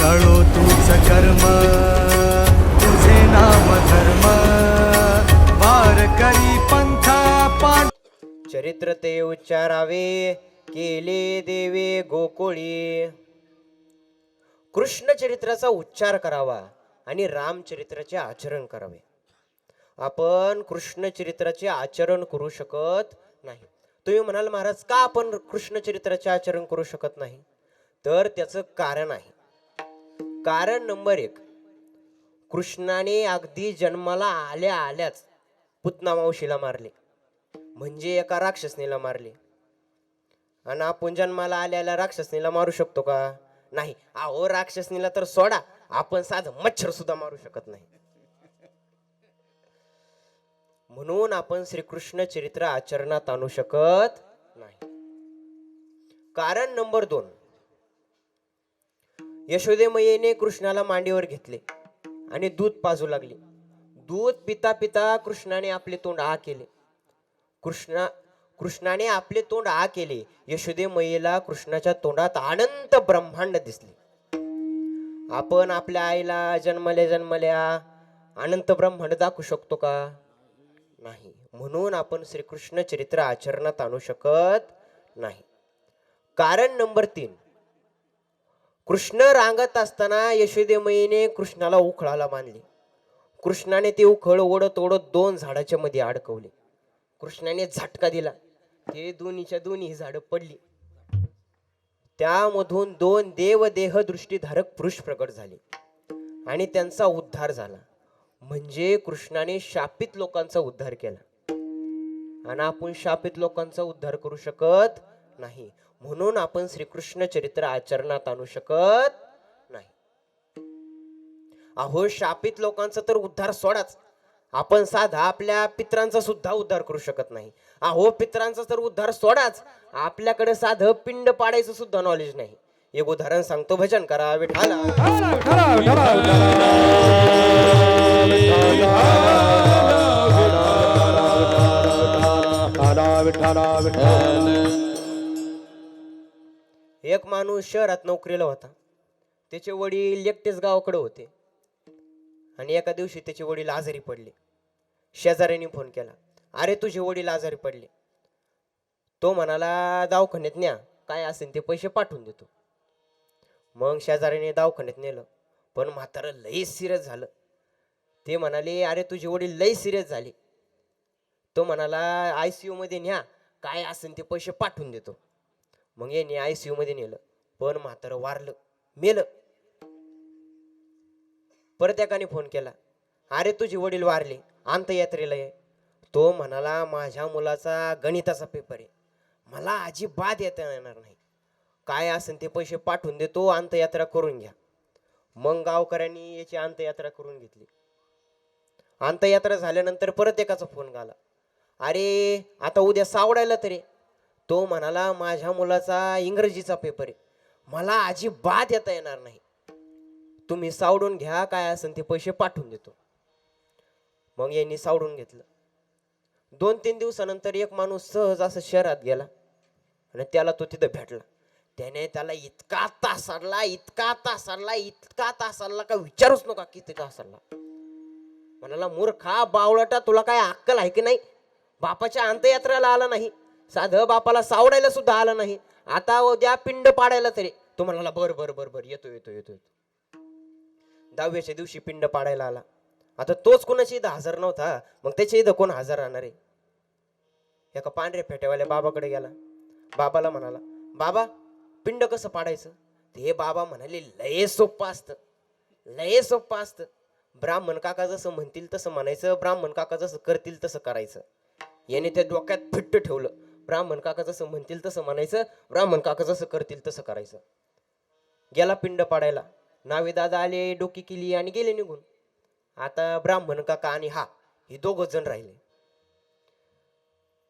कळो तूच कर्म तुझे नाम धर्म. वार करी पंथा पान चरित्र ते उच्चारावे केले देवे गोकुळी. कृष्ण चरित्राचा उच्चार करावा आणि रामचरित्राचे आचरण करावे. आपण कृष्ण चरित्राचे आचरण करू शकत नाही. तुम्ही म्हणाल महाराज का आपण कृष्ण चरित्राचे आचरण करू शकत नाही? तर त्याचं कारण आहे. कारण नंबर एक. कृष्णाने अगदी जन्माला आल्या आल्याच पुतना मावशीला मारले. म्हणजे एका राक्षसनीला मारले. आणि आपण जन्माला आल्याला राक्षसनीला मारू शकतो का? नाही. अहो राक्षसनीला तर सोडा. आपण साधं मच्छर सुद्धा मारू शकत नाही. म्हणून आपण श्रीकृष्ण चरित्र आचरणात आणू शकत नाही. कारण नंबर दोन. यशोदेमयेने कृष्णाला मांडीवर घेतले आणि दूध पाजू लागली. दूध पिता पिता कृष्णाने आपले तोंड आ केले. कृष्णा कृष्णाने आपले तोंड आ केले. यशोदेमयेला कृष्णाच्या तोंडात अनंत ब्रह्मांड दिसले. आपण आपल्या आईला जन्मल्या जन्मल्या अनंत ब्रह्मांड दाखवू शकतो का? नाही. म्हणून आपण श्रीकृष्ण चरित्र आचरणात आणू शकत नाही. कारण नंबर तीन कृष्ण रांगत असताना यशोदेमयीने कृष्णाला उखळाला बांधले. कृष्णाने ते उखळ ओढत ओढत दोन झाडाच्या मध्ये अडकवले. कृष्णाने झटका दिला. ते दोन्हीच्या दोन्ही झाडं पडली. त्यामधून दोन देवदेह दृष्टीधारक पुरुष प्रकट झाले. आणि त्यांचा उद्धार झाला. म्हणजे कृष्णाने शापित लोकांचा उद्धार केला. आणि आपण शापित लोकांचा उद्धार करू शकत नाही. म्हणून आपण श्रीकृष्ण चरित्र आचरणात आणू शकत नाही. अहो शापित लोकांचा तर उद्धार सोडाच. आपण साधा आपल्या पित्रांचा सुद्धा उद्धार करू शकत नाही. अहो पित्रांचा तर उद्धार सोडाच. आपल्याकडे साधं पिंड पाडायचं सुद्धा नॉलेज नाही. एक उदाहरण सांगतो भजन करा विठाला माणूस शहरात नोकरीला होता. त्याचे वडील एकटेच गावाकडे होते. आणि एका दिवशी त्याचे वडील आजारी पडले. शेजाऱ्याने फोन केला अरे तुझे वडील आजारी पडले. तो म्हणाला दवाखान्यात न्या काय असेल ते पैसे पाठवून देतो. मग शेजाऱ्याने दवाखान्यात नेलं. पण म्हातारं लई सिरियस झालं. ते म्हणाले अरे तुझे वडील लई सिरियस झाले. तो म्हणाला आय सी मध्ये न्या काय असेल ते पैसे पाठवून देतो. मग याने आय सी यूमध्ये नेलं. पण म्हातारं वारलं मेलं. परत एकाने फोन केला अरे तुझे वडील वारले अंतयात्रेला ये. तो म्हणाला माझ्या मुलाचा गणिताचा पेपर आहे. मला अजिबात येता येणार नाही. काय असेल ते पैसे पाठवून देतो अंतयात्रा करून घ्या. मग गावकऱ्यांनी याची अंतयात्रा करून घेतली. अंतयात्रा झाल्यानंतर परत एकाचा फोन आला अरे आता उद्या सावडायला तरी. तो म्हणाला माझ्या मुलाचा इंग्रजीचा पेपर आहे. मला अजिबात येता येणार नाही. तुम्ही सावडून घ्या काय असेल ते पैसे पाठवून देतो. मग यांनी सावडून घेतलं. दोन तीन दिवसानंतर एक माणूस सहज असं शहरात गेला आणि त्याला तो तिथं भेटला. त्याने त्याला इतका तासाडला इतका तासाडला इतका तासाडला का विचारूच नका किती तासाडला म्हणाला मूर्खा बावळटा तुला काय अक्कल आहे की नाही? बापाच्या अंतयात्रेला आला नाही. साधं बापाला सावडायला सुद्धा आलं नाही. आता उद्या पिंड पाडायला तरी. तो म्हणाला बर बर बर बर येतो येतो येतो येतो. दहाव्याच्या दिवशी पिंड पाडायला आला. आता तोच कोणाची इथं हजर नव्हता. मग त्याच्या इथं कोण हजर राहणार आहे? एका पांढऱ्या फेट्यावाल्या बाबाकडे गेला. बाबाला म्हणाला बाबा पिंड कसं पाडायचं? ते बाबा म्हणाले लय सोपं असतं. लय सोपं असतं. ब्राह्मण काका जसं म्हणतील तसं म्हणायचं ब्राह्मण काका जसं करतील तसं करायचं. याने त्या डोक्यात फिट्ट ठेवलं. ब्राह्मण काका जसं म्हणतील तसं म्हणायचं ब्राह्मण काका जसं करतील तसं करायचं. गेला पिंड पाडायला. नावे दादा आले डोकी केली आणि गेले निघून. आता ब्राह्मण काका आणि हा हे दोघ जण राहिले.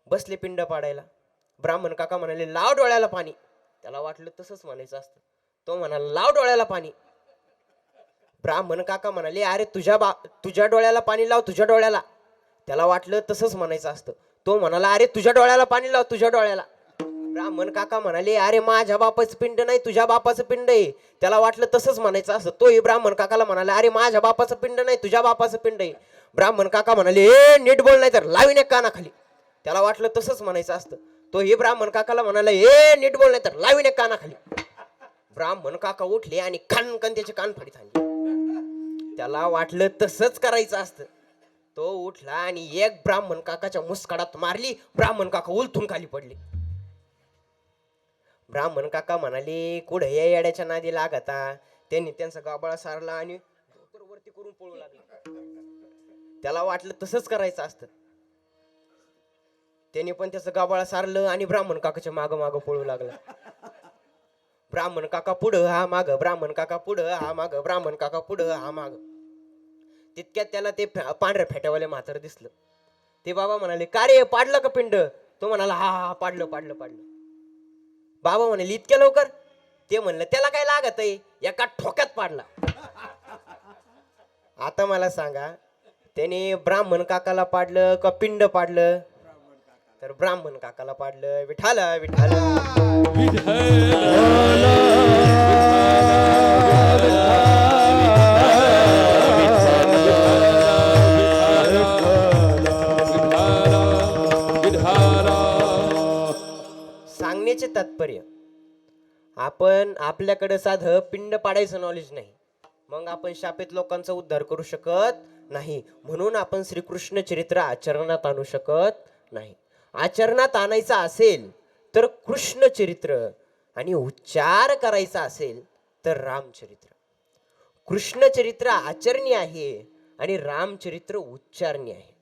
बसले पिंड पाडायला. ब्राह्मण काका म्हणाले लाव डोळ्याला पाणी. त्याला वाटलं तसंच म्हणायचं असतं. तो म्हणाला लाव डोळ्याला पाणी. ब्राह्मण काका म्हणाले अरे तुझ्या बा तुझ्या डोळ्याला पाणी लाव तुझ्या डोळ्याला. त्याला वाटलं तसंच म्हणायचं असतं. तो म्हणाला अरे तुझ्या डोळ्याला पाणी लाव तुझ्या डोळ्याला. ब्राह्मण काका म्हणाले अरे माझ्या बापाचं पिंड नाही तुझ्या बापाचं पिंड आहे. त्याला वाटलं तसंच म्हणायचं असं. तोही ब्राह्मण काकाला म्हणाला अरे माझ्या बापाचं पिंड नाही तुझ्या बापाचं पिंड आहे. ब्राह्मण काका म्हणाले ए नीट बोल नाही तर लावीन एक कानाखाली. त्याला वाटलं तसंच म्हणायचं असतं. तो हे ब्राह्मण काकाला म्हणाला ए नीट बोल नाही तर लावीन एक कानाखाली. ब्राह्मण काका उठले आणि खानकन त्याचे कान फाडीत आणले. त्याला वाटलं तसंच करायचं असतं. तो उठला आणि एक ब्राह्मण काकाच्या मुस्काडात मारली. ब्राह्मण काका उलथून खाली पडले. ब्राह्मण काका म्हणाले कुठं या येड्याच्या नादी लागता? त्यांनी त्यांचा गाबाळा सारला आणि वरती करून पळू लागला. त्याला वाटलं तसंच करायचं असतं. त्याने पण त्याचं गाबाळा सारलं आणि ब्राह्मण काकाच्या माग माग पळू लागला. ब्राह्मण काका पुढं हा माग. ब्राह्मण काका पुढं हा माग. ब्राह्मण काका पुढं हा माग. तितक्यात त्याला ते पांढऱ्या फेट्यावाले म्हातार दिसलं. ते बाबा म्हणाले का रे पाडलं का पिंड? तो म्हणाला हा हा पाडलं पाडलं पाडलं. बाबा म्हणाले इतक्या लवकर? ते म्हणलं त्याला काय लागत आहे? एका ठोक्यात पाडला. आता मला सांगा त्याने ब्राह्मण काकाला पाडलं का पिंड पाडलं? तर ब्राह्मण काकाला पाडलं विठाला विठाला सांगण्याचे तात्पर्य आपण आपल्याकडे साधं पिंड पाडायचं नॉलेज नाही. मग आपण शापेत लोकांचा उद्धार करू शकत नाही. म्हणून आपण श्रीकृष्ण चरित्र आचरणात आणू शकत नाही. आचरणात आणायचं असेल तर कृष्ण चरित्र आणि उच्चार करायचा असेल तर रामचरित्र कृष्ण चरित्र आचरणी आहे आणि रामचरित्र उच्चारणी आहे.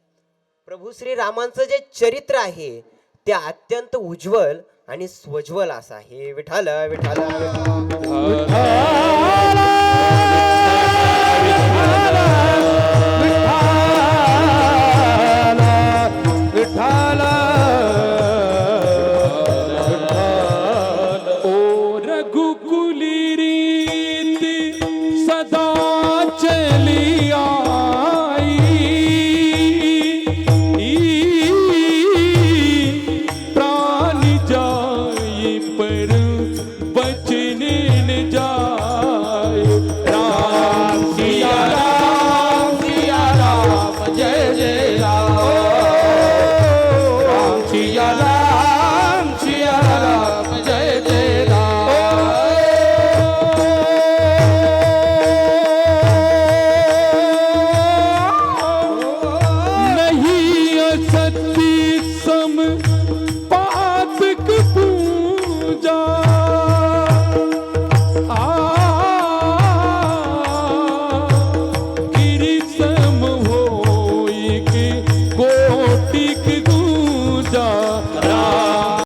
प्रभू श्री रामांचं जे चरित्र आहे ते अत्यंत उज्ज्वल आणि स्वज्वल असं आहे. विठाल विठाल